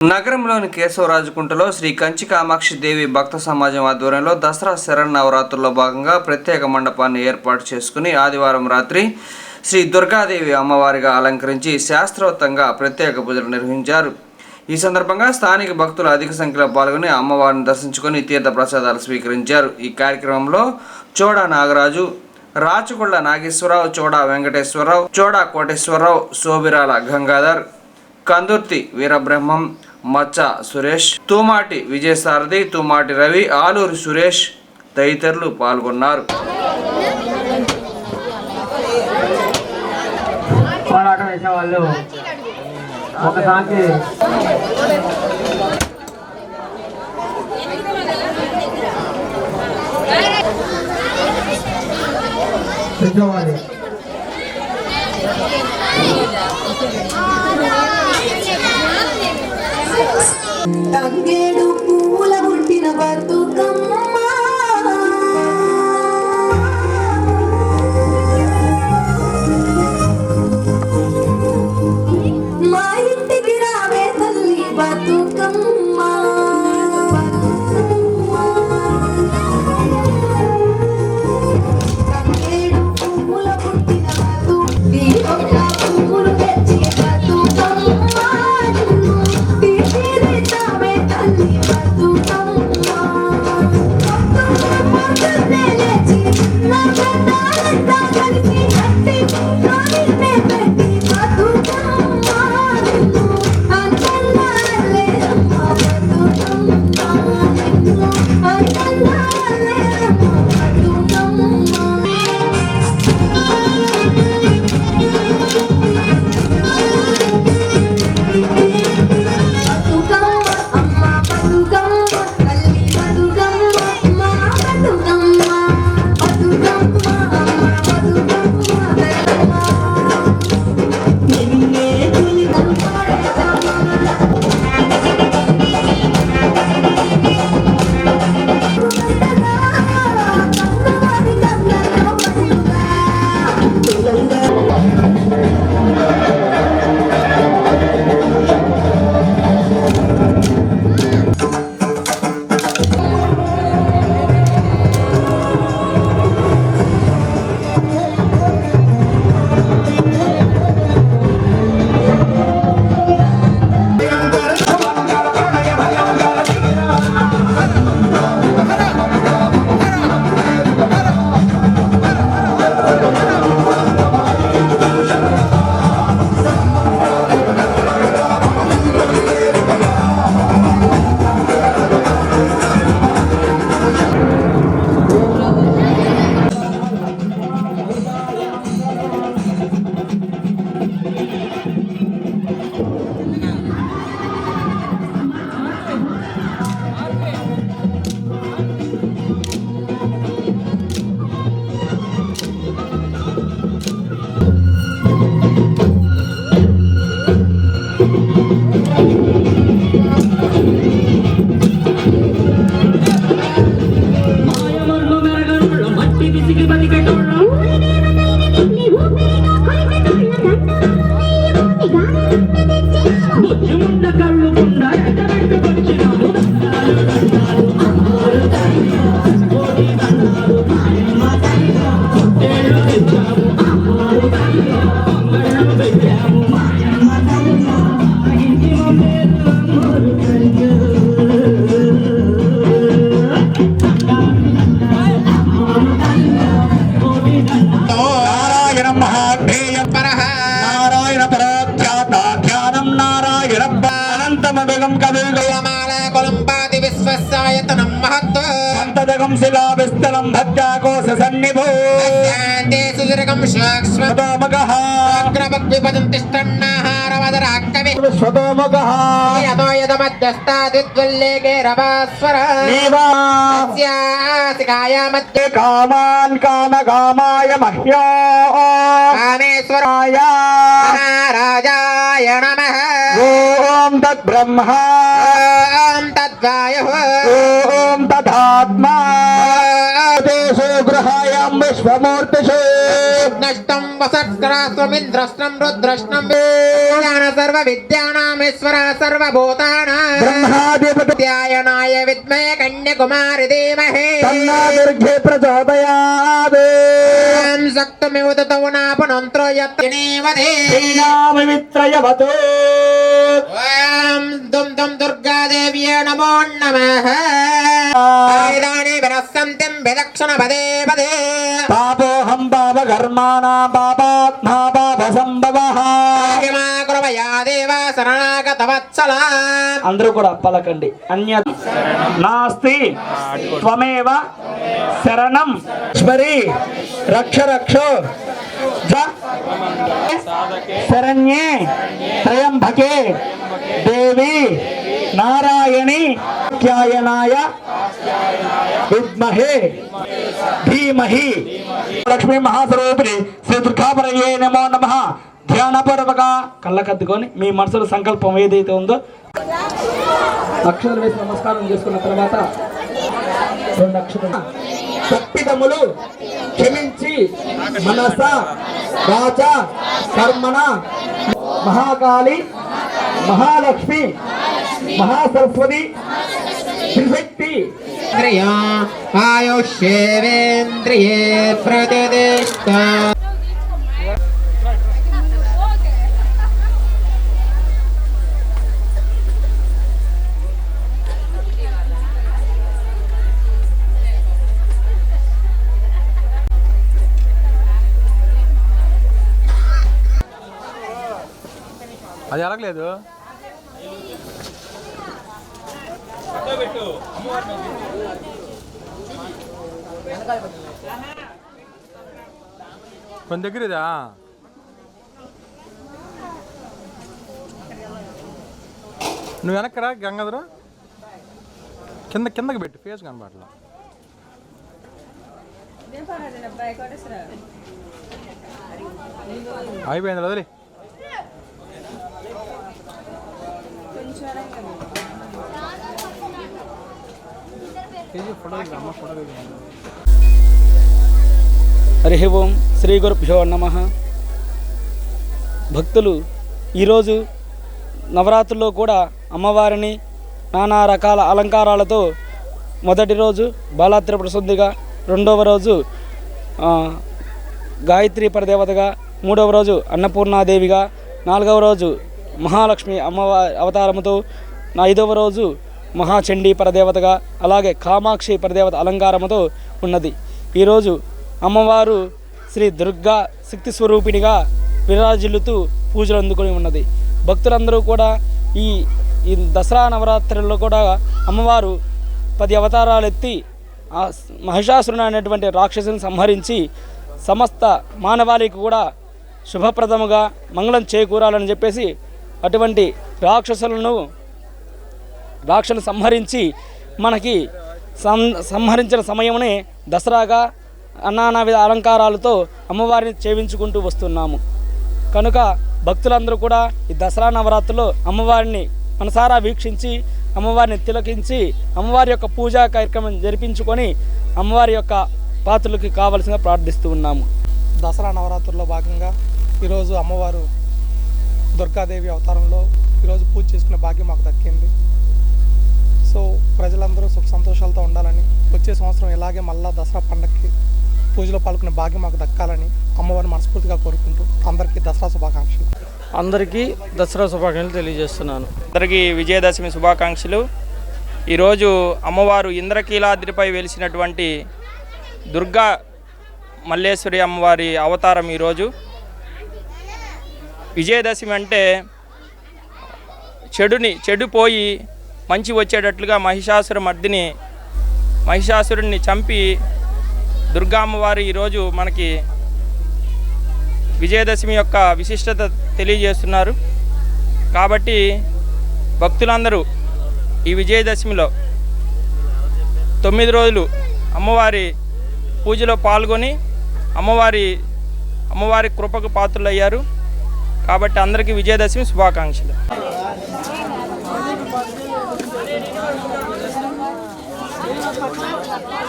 నగరంలోని కేశవరాజుకుంటలో శ్రీ కంచి కామాక్షి దేవి భక్త సమాజం ఆధ్వర్యంలో దసరా శరన్నవరాత్రుల్లో భాగంగా ప్రత్యేక మండపాన్ని ఏర్పాటు చేసుకుని ఆదివారం రాత్రి శ్రీ దుర్గాదేవి అమ్మవారిగా అలంకరించి శాస్త్రోక్తంగా ప్రత్యేక పూజలు నిర్వహించారు. ఈ సందర్భంగా స్థానిక భక్తులు అధిక సంఖ్యలో పాల్గొని అమ్మవారిని దర్శించుకొని తీర్థ ప్రసాదాలు స్వీకరించారు. ఈ కార్యక్రమంలో చోడా నాగరాజు రాచకొండ నాగేశ్వరరావు చోడా వెంకటేశ్వరరావు చోడా కోటేశ్వరరావు సోబిరాల గంగాధర్ కందుర్తి వీరబ్రహ్మం మచ్చ సురేష్ తూమాటి విజయసారథి తూమాటి రవి ఆలూరు సురేష్ తదితరులు పాల్గొన్నారు. పోరాటం వేసేవాళ్ళు ఒకసారి పెద్దవాళ్ళు. తంగేడు పూల పుట్టిన బతుకమ్మ. स्तन्निभो अत्यान्ते सुदीर्घं शाक्ष्मदोमगः अग्रवद्विपदन्तिष्टन्नाहारवदराक्कवे स्वदोमगः। यतो यदमध्यस्तादिद्वल्लेगे रवास्वर तद्वायुः। तदात्मा। गृहायां विश्वमूर्तिषु। नष्टं वसत्करास्वमिन्द्रस्नं रुद्रश्नं वेदान सर्वविद्यानामीश्वरा सर्वभूतानां। ब्रह्मादिपत्यायनाय विद्महे कन्याकुमारि देमहे तन्नादुर्घे प्रचोदयात्। शक्तमिव ततो नापनन्त्रो दुं दुं दुर्गादेव्ये नमो नमः। వినస్సంతిం విదక్షణ పదే. పదే పాపోహం పాపకర్మాణా పాపాత్మా పాప సంభవ హిమా కృపయా దేవ శరణాగత వత్సల అందరూ కూడా పలకండి. అన్య నాస్తి త్వమేవ శరణం. స్మరి రక్ష రక్షో. శరణ్యే త్రయంబకే. దేవి నారాయణి త్యాయనాయ. విద్మహే ధీమహి. లక్ష్మీ మహాస్వరూపిణి శ్రీ దుర్గాపరయే నమో నమ. ధ్యానపూర్వక కళ్ళకద్దుకొని మీ మనసులో సంకల్పం ఏదైతే ఉందో అక్షరాలు వేసి నమస్కారం చేసుకున్న తర్వాత రెండు అక్షరాలు. తప్పిదములు క్షమించి మనస వాచ కర్మణ మహాకాళి మహాలక్ష్మి మహాసరస్వతి త్రిశక్తి ఇంద్రియా ఆయుష్యేవేంద్రియే ప్రతిష్ట అది ఎలాగలేదు కొంత దగ్గర ఇదా నువ్వు వెనక్కరా గంగాధర. కింద కిందకి పెట్టు ఫేస్ కనబడలా. అయిపోయింది వదిలే. హరి ఓం శ్రీ గురుభ్యో నమ. భక్తులు ఈరోజు నవరాత్రుల్లో కూడా అమ్మవారిని నానా రకాల అలంకారాలతో మొదటి రోజు బాలాత్రిపుర శుద్ధిగా రెండవ రోజు గాయత్రి పరదేవతగా మూడవ రోజు అన్నపూర్ణాదేవిగా నాలుగవ రోజు మహాలక్ష్మి అమ్మవారి అవతారముతో ఐదవ రోజు మహాచండీ పరదేవతగా అలాగే కామాక్షి పరదేవత అలంకారముతో ఉన్నది. ఈరోజు అమ్మవారు శ్రీ దుర్గా శక్తి స్వరూపిణిగా విరాజిల్లుతూ పూజలు అందుకొని ఉన్నది. భక్తులందరూ కూడా ఈ ఈ దసరా నవరాత్రుల్లో కూడా అమ్మవారు పది అవతారాలు ఎత్తి ఆ మహిషాసురుని అనేటువంటి రాక్షసుని సంహరించి సమస్త మానవాళికి కూడా శుభప్రదముగా మంగళం చేకూరాలని చెప్పేసి అటువంటి రాక్షసులను రాక్షను సంహరించి మనకి సం సంహరించిన సమయమునే దసరాగా అన్నానావిధ అలంకారాలతో అమ్మవారిని చేయించుకుంటూ వస్తున్నాము. కనుక భక్తులందరూ కూడా ఈ దసరా నవరాత్రులు అమ్మవారిని మనసారా వీక్షించి అమ్మవారిని తిలకించి అమ్మవారి యొక్క పూజా కార్యక్రమం జరిపించుకొని అమ్మవారి యొక్క పాత్రలకి కావలసిన ప్రార్థిస్తూ ఉన్నాము. దసరా నవరాత్రుల్లో భాగంగా ఈరోజు అమ్మవారు దుర్గాదేవి అవతారంలో ఈరోజు పూజ చేసుకునే భాగ్యం మాకు దక్కింది. వచ్చే సంవత్సరం ఇలాగే మళ్ళా దసరా పండగకి పూజలో పాల్గొనే భాగ్యం మాకు దక్కాలని అమ్మవారిని మనస్ఫూర్తిగా కోరుకుంటూ అందరికీ దసరా శుభాకాంక్షలు. అందరికీ దసరా శుభాకాంక్షలు తెలియజేస్తున్నాను. అందరికీ విజయదశమి శుభాకాంక్షలు. ఈరోజు అమ్మవారు ఇంద్రకీలాద్రిపై వెలిసినటువంటి దుర్గా మల్లేశ్వరి అమ్మవారి అవతారం ఈరోజు. విజయదశమి అంటే చెడుని చెడు పోయి మంచి వచ్చేటట్లుగా మహిషాసుర మర్దిని మహిషాసురుడిని చంపి దుర్గామ్మవారు ఈరోజు మనకి విజయదశమి యొక్క విశిష్టత తెలియజేస్తున్నారు. కాబట్టి భక్తులందరూ ఈ విజయదశమిలో తొమ్మిది రోజులు అమ్మవారి పూజలో పాల్గొని అమ్మవారి అమ్మవారి కృపకు పాత్రులయ్యారు. కాబట్టి అందరికీ విజయదశమి శుభాకాంక్షలు. మా ఇంకా అమ్మాయి